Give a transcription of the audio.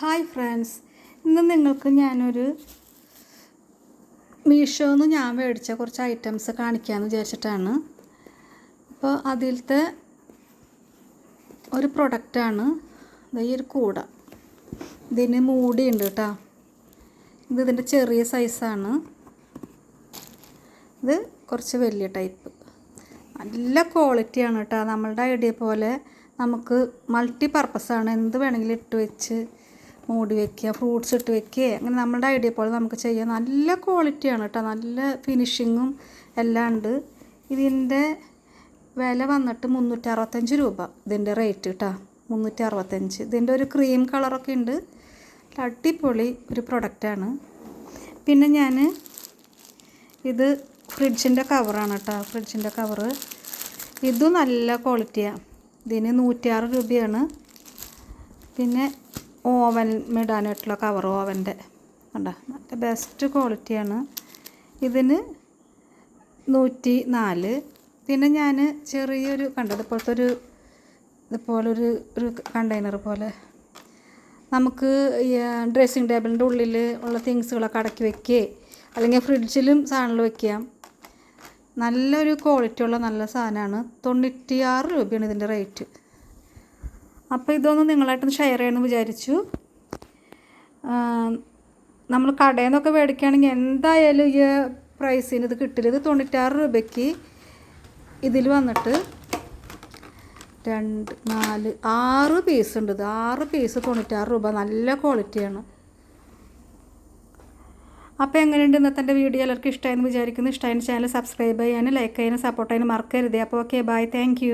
Hi friends. ഇന്ന് നിങ്ങൾക്ക് ഞാനൊരു മീഷോന്ന് ഞാൻ മേടിച്ച കുറച്ച് ഐറ്റംസ് കാണിക്കാമെന്ന് വിചാരിച്ചിട്ടാണ്. അപ്പോൾ അതിലത്തെ ഒരു പ്രൊഡക്റ്റാണ് ഈ ഒരു കൂട. ഇതിന് മൂടിയുണ്ട് കേട്ടോ. ഇത് ഇതിന്റെ ചെറിയ സൈസാണ് ഇത് കുറച്ച് വലിയ ടൈപ്പ് നല്ല ക്വാളിറ്റിയാണ് കേട്ടോ. നമ്മളുടെ ഐഡിയ പോലെ നമുക്ക് മൾട്ടി പർപ്പസാണ് എന്ത് വേണമെങ്കിലും ഇട്ട് വെച്ച് മൂടി വെക്കുക ഫ്രൂട്ട്സ് ഇട്ട് വെക്കുക അങ്ങനെ നമ്മുടെ ഐഡിയ പോലെ നമുക്ക് ചെയ്യാം. നല്ല ക്വാളിറ്റിയാണ് കേട്ടോ. നല്ല ഫിനിഷിങ്ങും എല്ലാം ഉണ്ട്. ഇതിന്റെ വില വന്നിട്ട് മുന്നൂറ്റി അറുപത്തഞ്ച് രൂപ. ഇതിന്റെ റേറ്റ് കേട്ടോ. മുന്നൂറ്റി അറുപത്തഞ്ച് ഇതിന്റെ ഒരു ക്രീം കളറൊക്കെ ഉണ്ട്. അടിപൊളി ഒരു പ്രൊഡക്റ്റാണ് പിന്നെ ഞാൻ ഇത് ഫ്രിഡ്ജിന്റെ കവറാണ് കേട്ടോ. ഫ്രിഡ്ജിന്റെ കവറ് ഇതും നല്ല ക്വാളിറ്റിയാണ് ഇതിന് നൂറ്റിയാറ് രൂപയാണ്. പിന്നെ ഓവൻ ഇടാനായിട്ടുള്ള കവർ ഓവന്റെ. കണ്ട? നല്ല ബെസ്റ്റ് ക്വാളിറ്റിയാണ് ഇതിന് നൂറ്റി നാല് പിന്നെ ഞാൻ ചെറിയൊരു കണ്ടത് ഇപ്പോഴത്തെ ഒരു ഇതുപോലൊരു ഒരു കണ്ടെയ്നർ പോലെ. നമുക്ക് ഡ്രസ്സിങ് ടേബിളിന്റെ ഉള്ളിൽ ഉള്ള തിങ്സുകളൊക്കെ അടക്കി വെക്കുക അല്ലെങ്കിൽ ഫ്രിഡ്ജിലും സാധനങ്ങൾ വെക്കാം. നല്ലൊരു ക്വാളിറ്റി ഉള്ള നല്ല സാധനമാണ്. തൊണ്ണൂറ്റിയാറ് രൂപയാണ് ഇതിന്റെ റേറ്റ് അപ്പോൾ ഇതൊന്ന് നിങ്ങളായിട്ടൊന്ന് ഷെയർ ചെയ്യണമെന്ന് വിചാരിച്ചു. നമ്മൾ കടയിൽ നിന്നൊക്കെ മേടിക്കുകയാണെങ്കിൽ എന്തായാലും ഈ പ്രൈസിന് ഇത് കിട്ടില്ല. ഇത് തൊണ്ണൂറ്റാറ് രൂപയ്ക്ക് ഇതിൽ വന്നിട്ട് രണ്ട് നാല് ആറ് പീസ് ഉണ്ട് ഇത്. ആറ് പീസ് തൊണ്ണൂറ്റാറ് രൂപ. നല്ല ക്വാളിറ്റിയാണ് അപ്പോൾ എങ്ങനെയുണ്ട് ഇന്നത്തെ എന്റെ വീഡിയോ? എല്ലാവർക്കും ഇഷ്ടമായെന്ന് വിചാരിക്കുന്നു. ഇഷ്ടമായ ചാനൽ സബ്സ്ക്രൈബ് ചെയ്യാനും ലൈക്ക് ചെയ്യാനും സപ്പോർട്ട് ചെയ്യാനും മറക്കരുത്. അപ്പോൾ ഓക്കെ ബൈ താങ്ക്